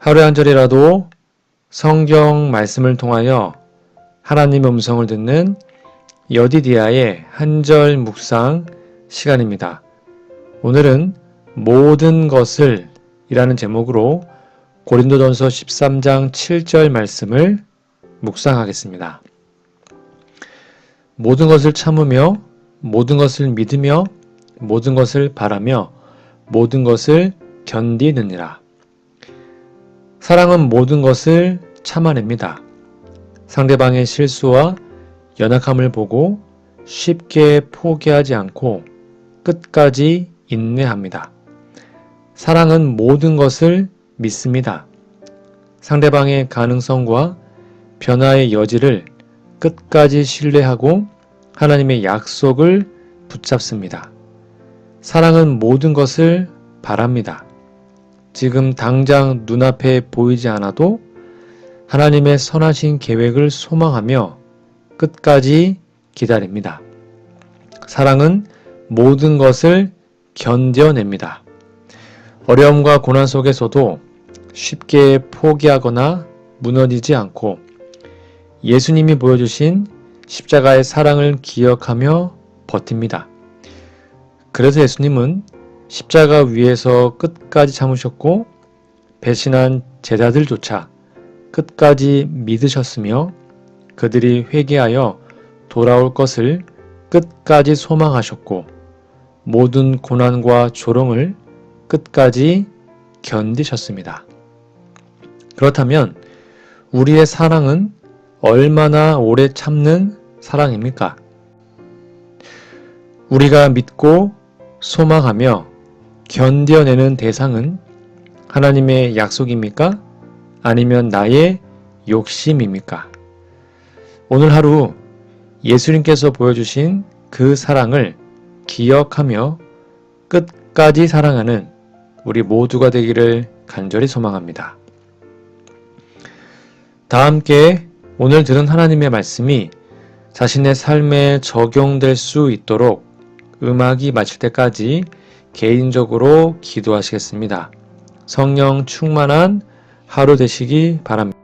하루에 한 절이라도 성경 말씀을 통하여 하나님의 음성을 듣는 여디디아의 한절 묵상 시간입니다. 오늘은 모든 것을 이라는 제목으로 고린도전서 13장 7절 말씀을 묵상하겠습니다. 모든 것을 참으며 모든 것을 믿으며 모든 것을 바라며 모든 것을 견디느니라. 사랑은 모든 것을 참아냅니다. 상대방의 실수와 연약함을 보고 쉽게 포기하지 않고 끝까지 인내합니다. 사랑은 모든 것을 믿습니다. 상대방의 가능성과 변화의 여지를 끝까지 신뢰하고 하나님의 약속을 붙잡습니다. 사랑은 모든 것을 바랍니다. 지금 당장 눈앞에 보이지 않아도 하나님의 선하신 계획을 소망하며 끝까지 기다립니다. 사랑은 모든 것을 견뎌냅니다. 어려움과 고난 속에서도 쉽게 포기하거나 무너지지 않고 예수님이 보여주신 십자가의 사랑을 기억하며 버팁니다. 그래서 예수님은 십자가 위에서 끝까지 참으셨고 배신한 제자들조차 끝까지 믿으셨으며 그들이 회개하여 돌아올 것을 끝까지 소망하셨고 모든 고난과 조롱을 끝까지 견디셨습니다. 그렇다면 우리의 사랑은 얼마나 오래 참는 사랑입니까? 우리가 믿고 소망하며 견뎌내는 대상은 하나님의 약속입니까? 아니면 나의 욕심입니까? 오늘 하루 예수님께서 보여주신 그 사랑을 기억하며 끝까지 사랑하는 우리 모두가 되기를 간절히 소망합니다. 다 함께 오늘 들은 하나님의 말씀이 자신의 삶에 적용될 수 있도록 음악이 마칠 때까지 개인적으로 기도하시겠습니다. 성령 충만한 하루 되시기 바랍니다.